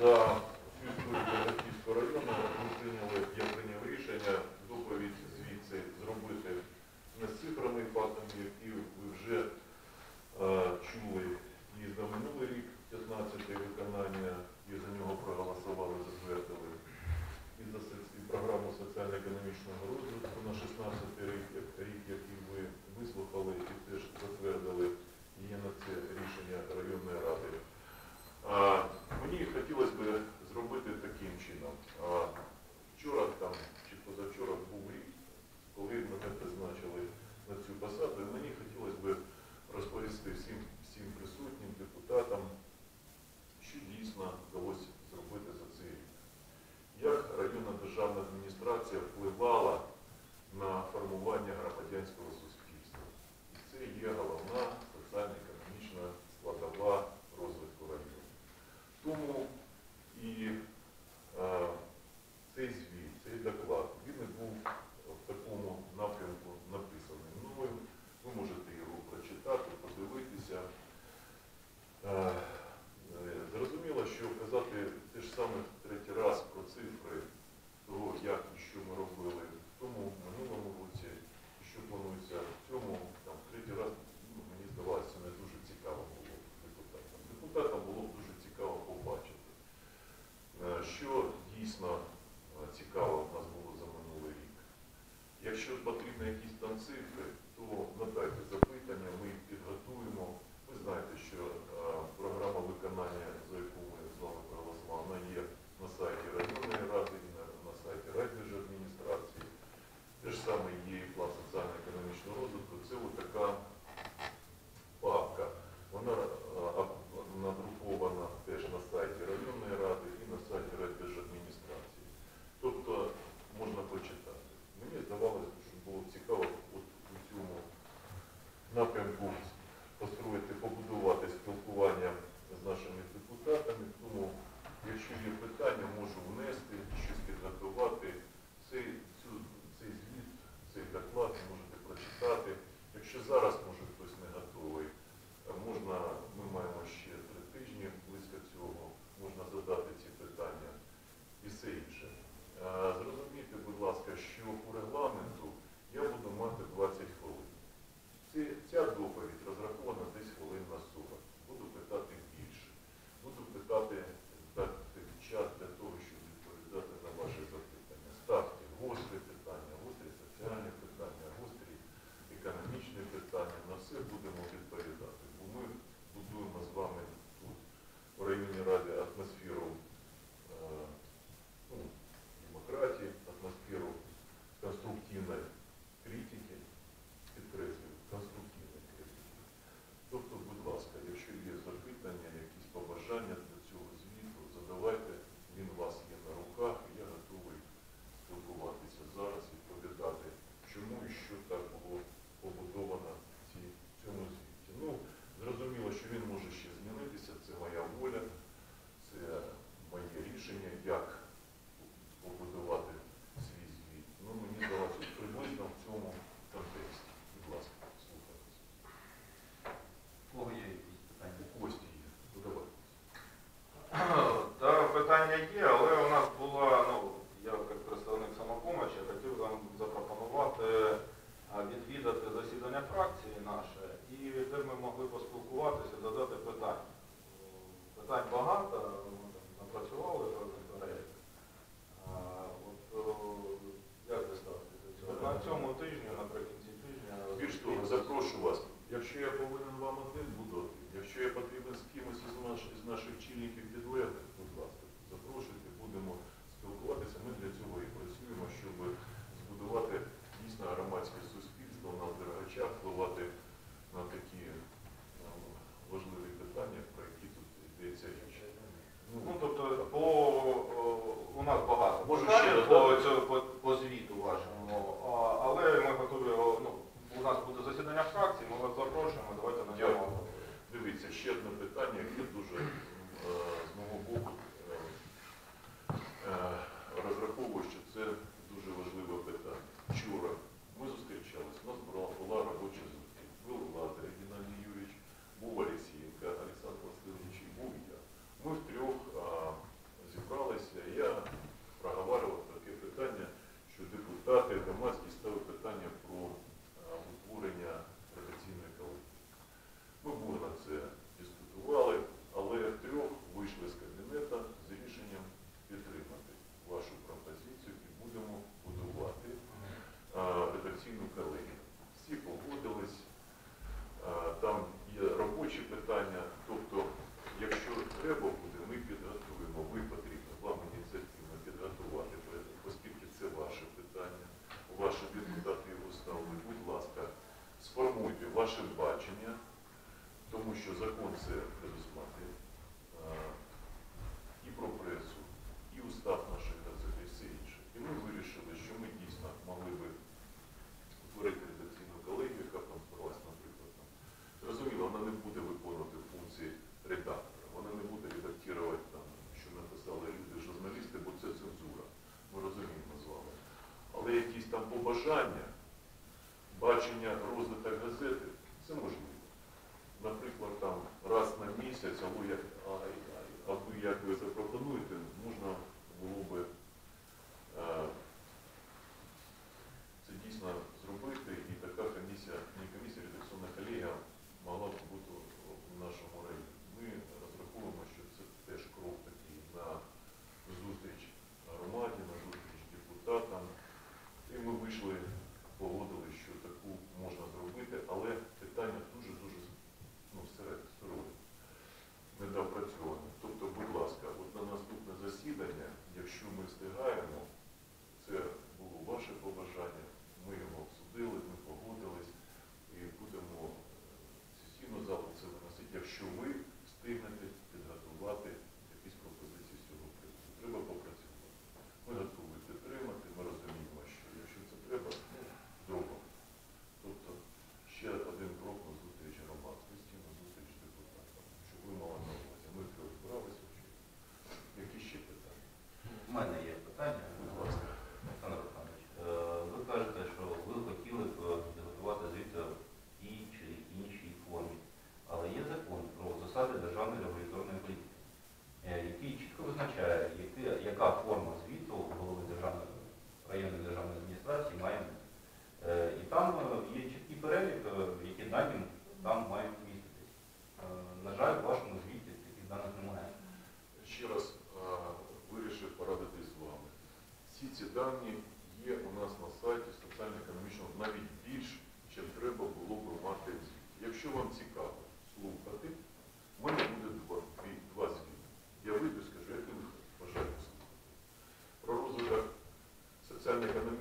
за Фільського району ми прийняли, я прийняв рішення. Доповідь звідси зробити не з цифрами фактами, які ви вже е, чули. І за минулий рік 15-те виконання, і за нього проголосували, затвердили, і за і програму соціально-економічного розвитку на 16-й рік, рік, який ви вислухали і теж затвердили, є на це рішення районної ради. Мені хотілося б зробити таким чином. Вчора там чи позавчора був рік, коли мене що потрібно якісь там цифри. напрямку построїти, побудувати спілкування з нашими депутатами. Тому, якщо є питання, можу внести, щось підготувати. Цей, цю, цей звіт, цей доклад можете прочитати. Якщо зараз час бувати. все безплати, і про пресу, і устав наших газет, і все інше. І ми вирішили, що ми дійсно могли би створити редакційну колегію, яка там сталася, наприклад. Там. Зрозуміло, вона не буде виконувати функції редактора, вона не буде редактувати, там, що написали люди-журналісти, бо це цензура. Ми розуміємо з вами. Але якісь там побажання. So we.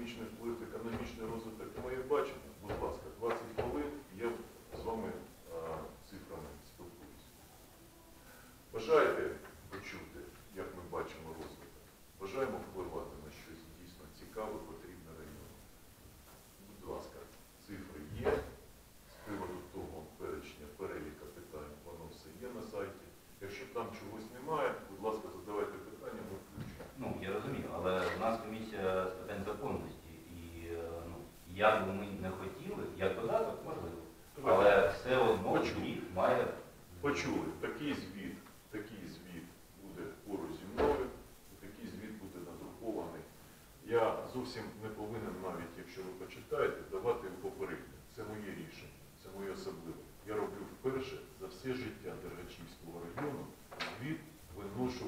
економічний вплив, економічний розвиток. Тому я бачу, будь ласка, 20 хвилин я з вами а, цифрами спілкуюся. Бажаєте почути, як ми бачимо розвиток? Бажаємо впливати на щось дійсно цікаве, потрібне району. Будь ласка, цифри є. З приводу того перечня, переліка питань, воно все є на сайті. Якщо там чого як би ми не хотіли, як додаток, можливо. Але все одно їх має. Почули, такий звіт, такий звіт буде поруч зі мною, такий звіт буде надрукований. Я зовсім не повинен навіть, якщо ви почитаєте, давати попередньо. Це моє рішення, це моє особливе. Я роблю вперше за все життя Дергачівського району звіт виношу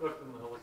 Look in the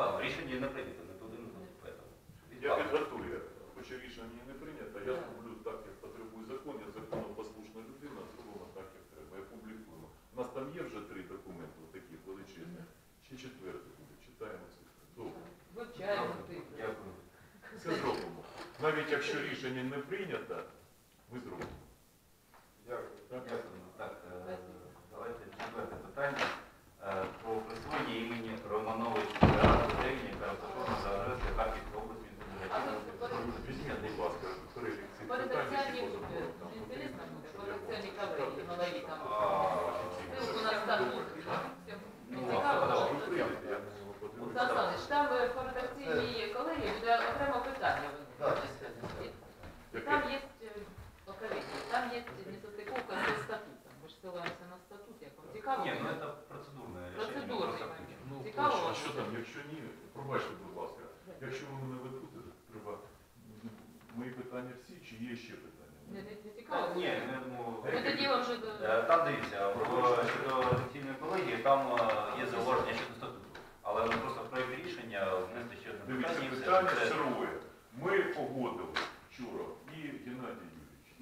Павло, рішення не прийнято, не повинно Я підготую. хоча рішення не прийнято, я зроблю так, як потребує закон, я законопослушна людина, зробила так, як треба. Я публікую. У нас там є вже три документи, такі величезні. Ще четвертий буде. Читаємо це. Добре. Вивчаємо. Дякую. Все зробимо. Навіть якщо рішення не прийнято.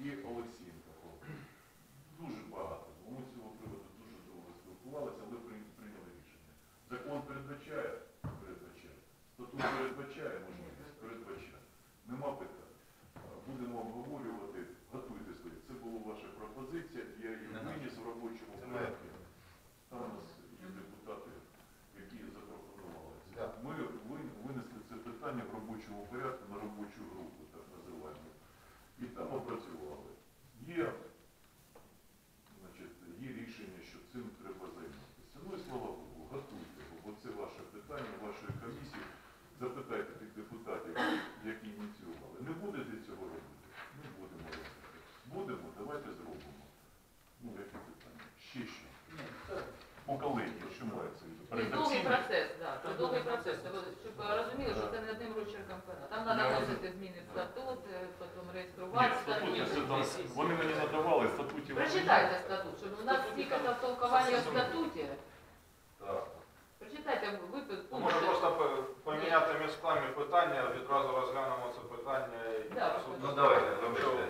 і Олексієнка. Дуже багато. Бо ми з цього приводу дуже довго спілкувалися, але прийняли рішення. Закон передбачає, передбачає. Статут передбачає можливість, передбачає. Нема питань. Будемо обговорювати. довгий процес. Щоб розуміли, що це не одним ручерком пера. Там треба вносити зміни в статут, е, потім реєструвати статут. Вони мені надавали статутів. Прочитайте статут, щоб у нас стільки толкування в статуті. Прочитайте, виписку. Ну, може просто поміняти містами питання, відразу розглянемо це питання. Ну давайте, вибачте.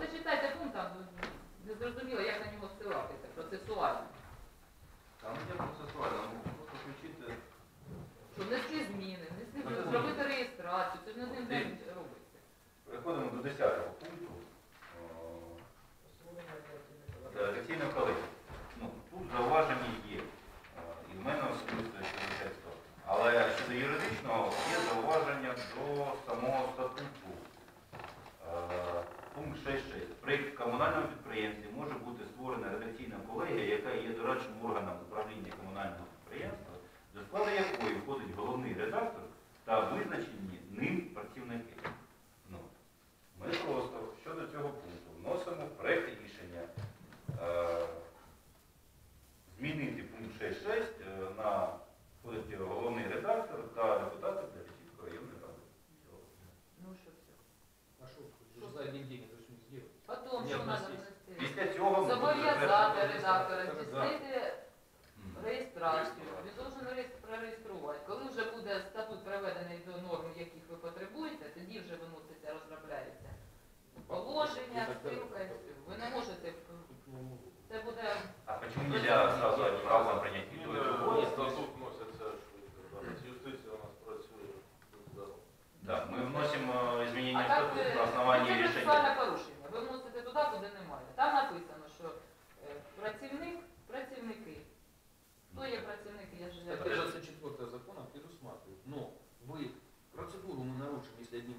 Зачитайте пункт там. Не зрозуміло, як на нього ссилатися, процесуально. Там не ну, процесуально, ну, просто включити. Що внести зміни, внести, ну, зробити реєстрацію, це ж не один день робиться. Переходимо до 10-го пункту. Е, Ціна виконавчим органам управління комунального підприємства, до складу якої входить головний редактор та визначені ним працівники. Ну, ми просто щодо цього пункту вносимо в проєкт рішення е, змінити пункт 6.6 е, на входить головний редактор та депутати Бережівської районної ради. Всього. Ну что все. А что, что за один день это все не сделать? Потом, Ні, что в надо нас є. внести? Після цього ми Зобов'язати будемо редактора Так, да. здійснити Мгм. реєстрацію. Він должен реєс- прореєструвати. Коли вже буде статут приведений до норм, яких ви потребуєте, тоді вже виноситься, розробляється положення, І так далі. ссылка і все. Ви не можете, це буде А почему нельзя сразу отказом принять Ні, виду и другое? е, Статут вноситься швидко. зараз. Юстиція у нас працює. будь здоров. Да, мы вносим э, изменения А в так статут ви на основании це решения. процесуальне порушення. Ви вносите туди, куди немає. Там написано, що е, працівник, працівники. Хто є працівники, я ж я 34 закона предусматривает. Но вы процедуру мы нарушим, если одним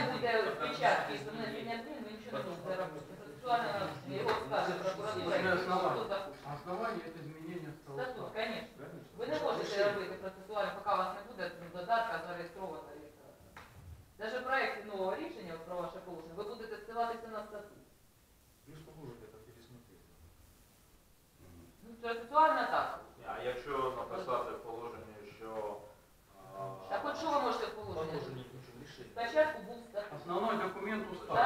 не буде печатки з не змін, ми нічого не можете робити. Процесуально його скаже прокуратура, і суд захоче. Основание это изменение Статут, статута. звісно. Конечно. Ви не можете робити процесуально, поки у вас не буде додатка Oh.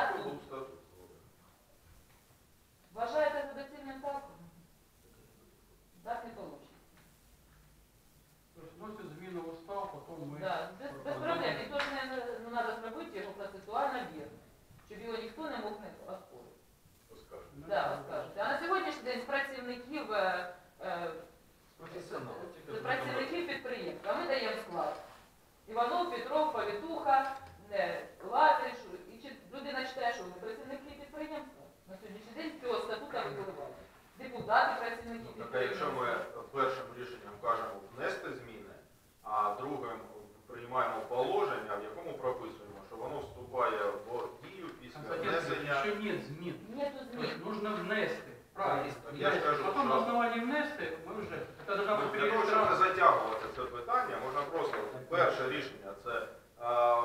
Внесення. нет змін. Нету То есть нужно внести. Правильно. Я ж кажу, Потом на що- основании внести ми вже... Это должна Ну, Для того, щоб не затягувати це питання, можна просто перше рішення це а,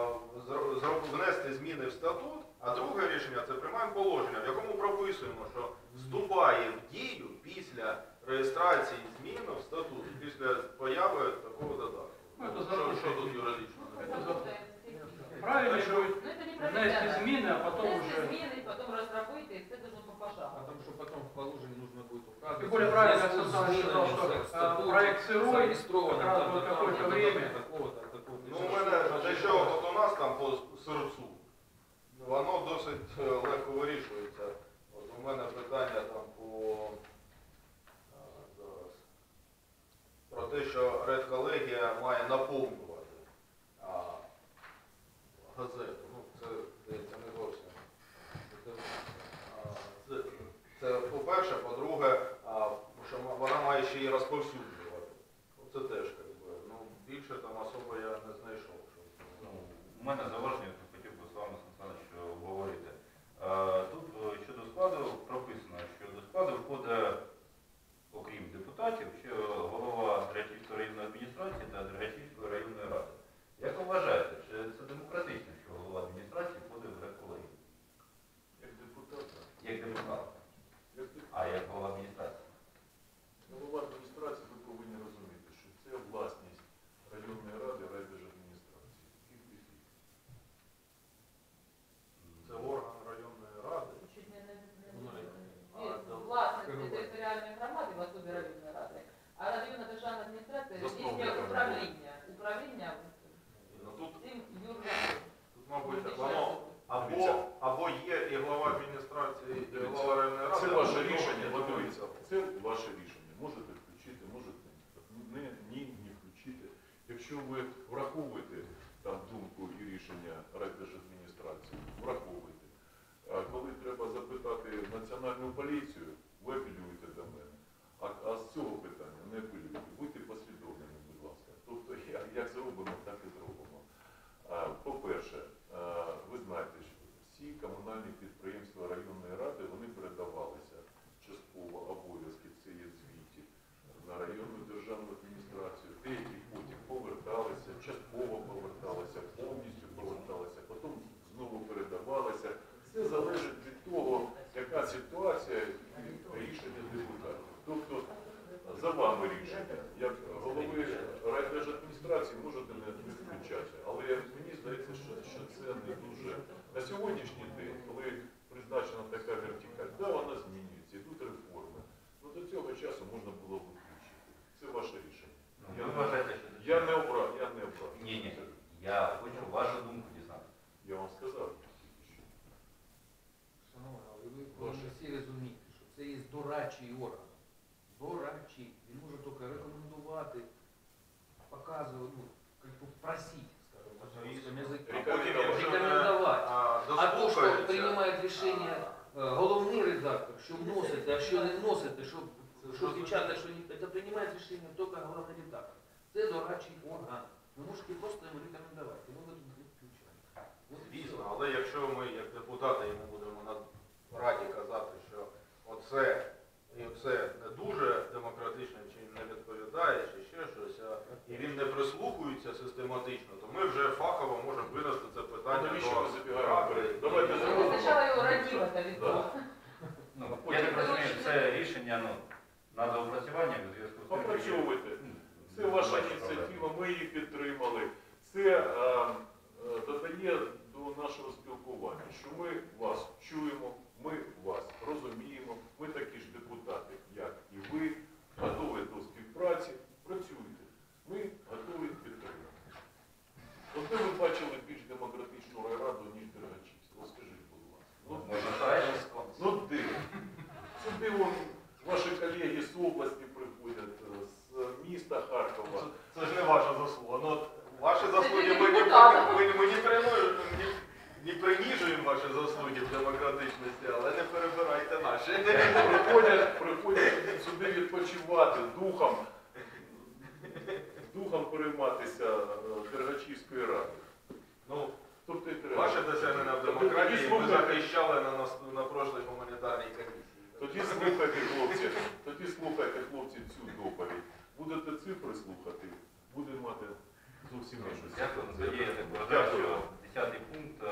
зро- зро- внести зміни в статут, а друге рішення це приймаємо положення, в якому прописуємо, що вступає в дію після реєстрації зміни в статут, після появи такого додатку. Ну, це Що, що тут юридично? Це. Правильно будет Ну, професіонально. зміни, а потом уже... зміни, потім розробити, і все должно по пожару. Потому что потом в положении нужно будет указывать. Тем более правильно Александр сказал, что, проект сырой, как раз вот какое-то время. Ну, у мене те, що от у нас там по серцю, воно досить е, легко вирішується. От у мене питання там по про те, що редколегія має наповнювати а, газету. Ну, це здається не зовсім. Це, це по-перше, по-друге, що вона має ще й розповсюджувати. Це теж якби, ну, більше там особо я не знайшов. Ну, у мене зауваження, хотів би з вами, Сан обговорити. Е, Тут е, щодо складу прописано, що до складу входить, окрім депутатів, ще голова Дергачівської районної адміністрації та Дергачівської районної ради. Як ви вважаєте, чи це демократично, що голова адміністрації входить в редколегію? Як депутат, Як депутат, як ти- а як голова адміністрації? голова адміністрації, ви повинні розуміти, що це власність районної ради, райдержадміністрації. Фіг-фіг-фіг. Це орган районної ради. Чуть не, не, Ну, не, а, не да. власності Керувати. територіальної громади в особі районної ради, а районна державна адміністрація Засновником. здійснює управління. Управління Ну, тут, цим юрлаком. тут, мабуть, воно або, або є і глава адміністрації, і голова районної ради. Це або ваше одного рішення, і ви другого. дивіться, це ваше рішення. Можете включити, можете не, ні, не включити. Якщо ви враховуєте там думку і рішення райдержадміністрації, враховуєте. А коли треба запитати національну поліцію, ви апелюєте до мене. А, а з цього питання не апелюйте. Будьте послідовними, будь ласка. Тобто, як, як зробимо, так і зробимо. А, по-перше, а, ви знаєте, що всі комунальні підприємства районної ради вони передавалися частково обов'язки цієї звіті на районну державну адміністрацію. Деякі потім поверталися, частково поверталися, повністю поверталися, потім знову передавалися. Все залежить від того, яка ситуація і рішення депутатів. Тобто за вами рішення. Як голови райдержадміністрації можете не включати. Але мені здається, що, що це не дуже на сьогоднішній день, коли призначена така вертикаль, да, вона змінюється, йдуть реформи. Ну до цього часу можна було б включити. Це ваше рішення. Ну, Я не обрав, я не обрав. Ні, ні. Я хочу вашу думку дізнатися. Я вам сказав. Шановна, але ви всі розуміти, що це є дорадчий орган. Дорадчий. Він може тільки рекомендувати, показувати, ну, як би просить, скажімо, на русском языке. Рекомендовать. Рекомендовать. А, А то, що приймає рішення е, головний редактор, що вносити, а що не вносити, що, що печатати, що не це приймає рішення тільки головний редактор. Це дорадчий орган. Ви можете просто йому рекомендувати. Йому ви тут включаєте. Звісно, але якщо ми, як депутати, йому будемо на раді казати, що оце і оце не дуже демократично, чи не відповідає, чи ще щось, а і він не прислухається систематично, то ми вже фахово можемо винести це А питання навіщо ми до забігаємо ради. вперед? Давайте І- Не зробимо. вистачало його радівати від Да. того. Ну, А я так потім- розумію, це рішення ну, на доопрацювання в зв'язку з тим, що є- Попрацьовуйте. Ну, Це ваша бачу ініціатива, ми її підтримали. Це е, е, додає до нашого спілкування, що ми вас чуємо, ми вас розуміємо, ми такі ж депутати, як і ви, готові до співпраці, працюйте. Ми готові підтримати. От де ви бачили більш демократичну райраду, ніж Дергачівську? От скажіть, будь ласка. Ну, Можна Саєвського. Ну де? Сюди вон ваші колеги з області приходять, е, з міста Харкова. Це, це ж не ваша заслуга. Ну, от ваші заслуги тільки ми, не, депутата. ми, ми не, тренуємо, не, не принижуємо ваші заслуги в демократичності, але не перебирайте наші. Приходять, приходять сюди відпочивати духом, духом перейматися е, Дергачівської ради. Ну, Тобто і треба. Ваше досягнення в демократії ви захищали на, нас, на прошлій гуманітарній комісії. Тоді слухайте, хлопці, тоді слухайте, хлопці, цю доповідь. Будете цифри слухати, буде мати зовсім іншу Дякую. Дякую. що 10 пункт